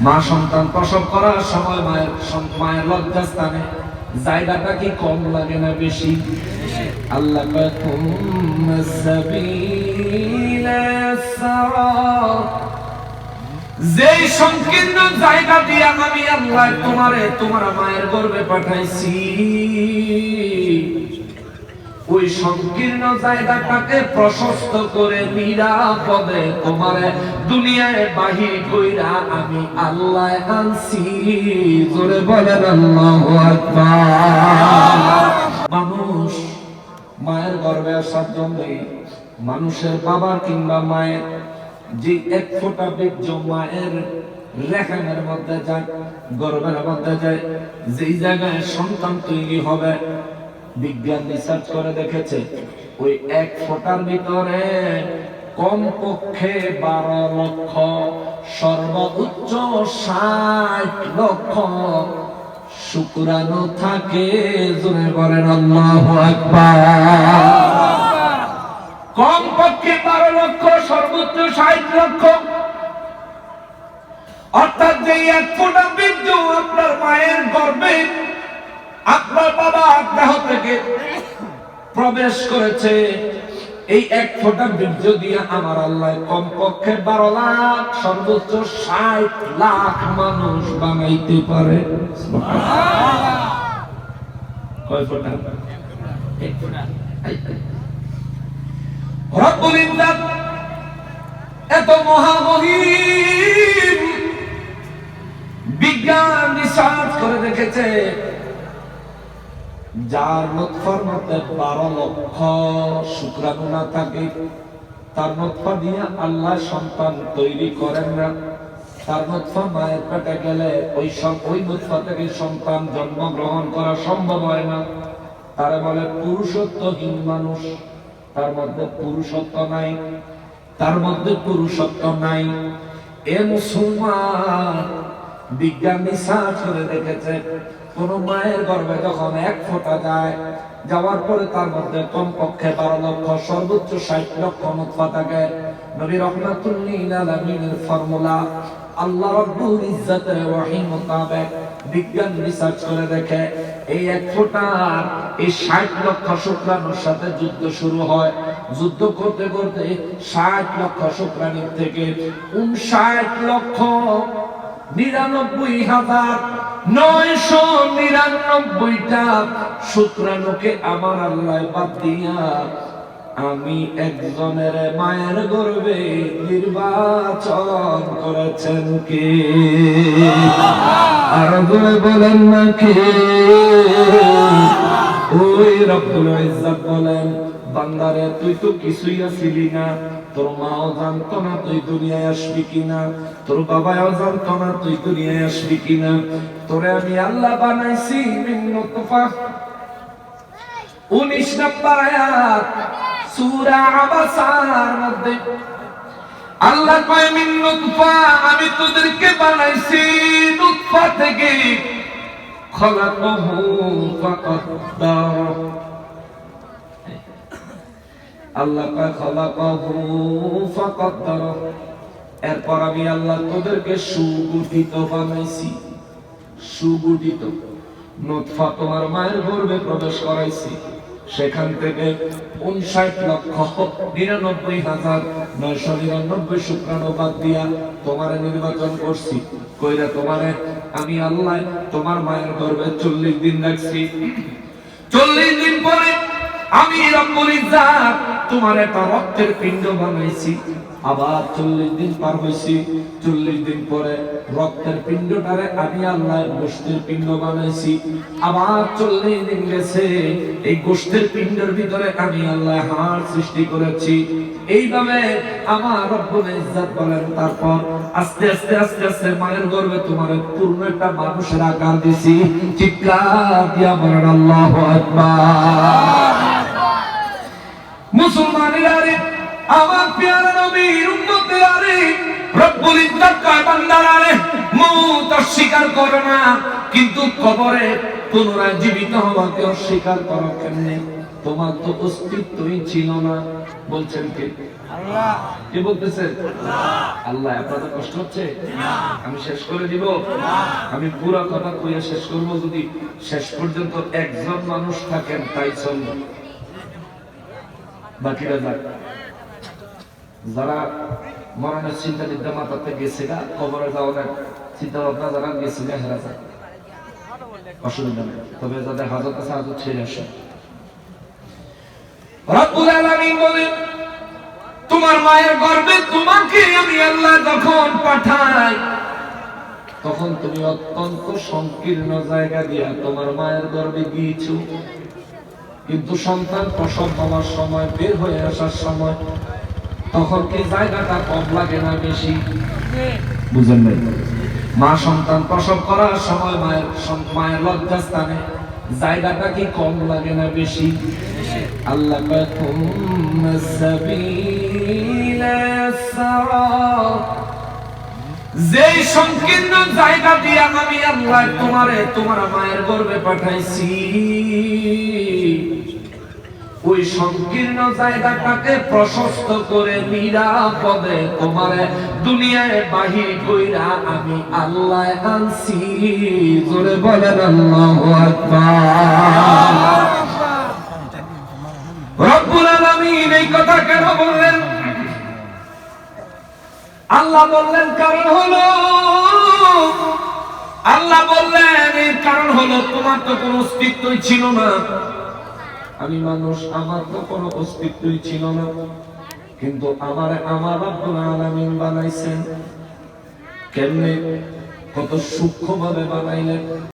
মা সন্তান প্রসব করার সময় মায়ের মায়ের লজ্জাস্থানে জায়গাটা কি কম লাগে না বেশি আল্লাহ। যেই সংকীর্ণ জায়গা দিয়ে আমি আল্লাহ তোমারে, তোমার মায়ের গর্ভে পাঠাইছি ওই সংকীর্ণ জায়গাটাকে প্রশস্ত করে নিরাপদে তোমারে দুনিয়ায় বাহির কইরা আমি আল্লাহ আনছি। জোরে বলেন আল্লাহু আকবার। মানুষ মায়ের গর্ভে আসার জন্য মানুষের বাবা কিংবা মায়ের যে এক ফোঁটা বীর্য মায়ের রেখানের মধ্যে যায়, গর্বের মধ্যে যায়, যেই জায়গায় সন্তান তৈরি হবে বিজ্ঞান রিসার্চ করে দেখেছে, ওই এক ফোঁটার ভিতরে কমপক্ষে বারো লক্ষ, সর্বোচ্চ ষাট লক্ষ। শুক্রাণু থাকে, জোরে বলেন আল্লাহু কমপক্ষে বারো লক্ষ, সর্বোচ্চ ষাট লক্ষ। অর্থাৎ যে এক ফোঁটা বীর্য আপনার মায়ের গর্ভে আপনার বাবা দেহ থেকে প্রবেশ করেছে। এই এক ফোঁটা বীর্য দিয়ে আমার আল্লাহ কমপক্ষে বারো লাখ সর্বোচ্চ ষাট লাখ মানুষ বানাইতে পারে। কয় ফোঁটা। রব্বুল ইজ্জত এত মহামহিম বিজ্ঞান রিসার্চ করে দেখেছে যার নৎফার মধ্যে বারো লক্ষ শুক্রাণু না থাকে, তার নৎফা দিয়ে আল্লাহ সন্তান তৈরি করেন না। তার নৎফা মায়ের পেটে গেলে ওই সব ওই নৎফা থেকে সন্তান জন্মগ্রহণ করা সম্ভব হয় না। তারা বলে পুরুষত্বহীন মানুষ। তার মধ্যে পুরুষত্ব নাই। তার মধ্যে পুরুষত্ব নাই। এ মুসলমান বিজ্ঞান রিসার্চ করে দেখেছে কোন মায়ের গর্ভে যখন এক ফোঁটা যায়, যাওয়ার পরে তার মধ্যে কমপক্ষে বারো লক্ষ, সর্বোচ্চ ষাট লক্ষ নতফা থাকে। নবী রহমাতুল্লিল আলামিনের ফর্মুলা, আল্লাহ রব্বুল ইজ্জতের ওয়াহি মোতাবেক বিজ্ঞান রিসার্চ করে দেখে, এই এক ফোঁটার এই ষাট লক্ষ শুক্রাণুর সাথে যুদ্ধ শুরু হয়। যুদ্ধ করতে করতে ষাট লক্ষ শুক্রাণুর থেকে উনষাট লক্ষ নিরানব্বই হাজার নয়শো নিরানব্বইটা। শুক্রাণুকে আমার আল্লাহ বাদ দিয়া আমি একজনের মায়ের গর্বে নির্বাচন করেছেন কে? আর বলেন না কে? ওই ইজ্জত বলেন বান্দারে, তুই তো কিছুই আসিলি না। তোর মাও জানতো না তুই দুনিয়ায় আসবি কিনা। তোর বাবাও জানতো না তুই দুনিয়ায় আসবি কিনা। তোরে আমি আল্লাহ বানাইছি মিন নুতফা। উনিশ নম্বর আয়াত, সূরা আবাসার মধ্যে। আল্লাহ কয়, মিন নুতফা, আমি তোদেরকে বানাইছি নুতফা থেকে। খলাকহু ফাকাদ্দার আল্লাহ এরপর আমি আল্লাহ তোদেরকে সুগঠিত বানাইছি। সুগঠিত। নুতফা তোমার মায়ের গর্বে প্রবেশ করাইছি। সেখান থেকে উনষাট লক্ষ নিরানব্বই হাজার নয়শো নিরানব্বই শুক্রাণু বাদ দিয়া তোমারে নির্বাচন করছি। কইরা তোমারে, আমি আল্লাহ তোমার মায়ের গর্বে চল্লিশ দিন রাখছি। চল্লিশ দিন পরে আমি রব্বুল ইজ্জাত তোমার একটা রক্তের পিণ্ড বানাইছি। আবার চল্লিশ দিন পার হয়েছি চল্লিশ দিন পরে রক্তের পিণ্ডটারে আমি আল্লাহ গোষ্ঠের পিণ্ড বানাইছি। আবার চল্লিশ দিন গেছে, এই গোষ্ঠের পিণ্ডের ভিতরে আমি আল্লাহ হাড় সৃষ্টি করেছি। এইভাবে আমার রব্বুল ইজ্জাত বলেন, তারপর আস্তে আস্তে আস্তে আস্তে মায়ের গর্ভে তোমার পূর্ণ একটা মানুষের আকার দিছি। চিৎকার দিয়া বলেন, আল্লাহু আকবার। মুসলমানেরা রে আমার পেয়ারা নবীর উম্মতেরা রে রব্বুল ইজ্জত কয় বান্দারা রে মউত অস্বীকার করো না। কিন্তু কবরে পুনরায় জীবিত হওয়াকে অস্বীকার করো কেমনে? তোমার তো অস্তিত্বই ছিল না। বলছেন কে? কি বলতেছেন? আল্লাহ। আপনাদের কষ্ট হচ্ছে? আমি শেষ করে দিব? আমি পুরো কথা কইয়া শেষ করব যদি শেষ পর্যন্ত একজন মানুষ থাকেন তাই চলবে। বাকিরা যাক যারা মরণের চিন্তা চিন্তা মাথাতে গেছে গা কবরে যাওয়ার চিন্তা ভাবনা যারা গেছে গা হেরা যায় অসুবিধা নেই। তবে যাদের হাজত আছে, হাজত ছেড়ে আসে। তোমার মায়ের গর্ভে তোমাকে আমি আল্লাহ যখন পাঠাই, তখন তুমি অত্যন্ত সংকীর্ণ জায়গা দিয়া তোমার মায়ের গর্ভে গিয়েছো। কিন্তু সন্তান প্রসব হওয়ার সময় বের হয়ে আসার সময় তখন কি জায়গাটা কম লাগে না বেশি বুঝেন নাই মা সন্তান প্রসব করার সময় মায়ের মায়ের লজ্জাস্থানে জায়গাটা কি কম লাগে না বেশি আল্লাহ কয়, "থুম্মা সাবিলা ইয়াসসারা।" যেই সংকীর্ণ জায়গা দিয়ে আমি আল্লাহ তোমারে, তোমার মায়ের গর্ভে পাঠাইছি, ওই সংকীর্ণ জায়গাটাকে প্রশস্ত করে নিরাপদে তোমারে দুনিয়ায় বাহির কইরা আমি আল্লাহ আনছি। জোরে বলেন আল্লাহু রব্বুল আলামিন এই কথা কেন বললেন? আল্লাহ বললেন, কারণ হলো আল্লাহ বললেন, এর কারণ হলো তোমার তো কোনো অস্তিত্বই ছিল না। আমি মানুষ, আমার তো কোনো অস্তিত্বই ছিল না। কিন্তু আমার আমার রব্বুল আলামিন বানাইছেন। কেমনে? কত সূক্ষ্মভাবে বানাইলেন।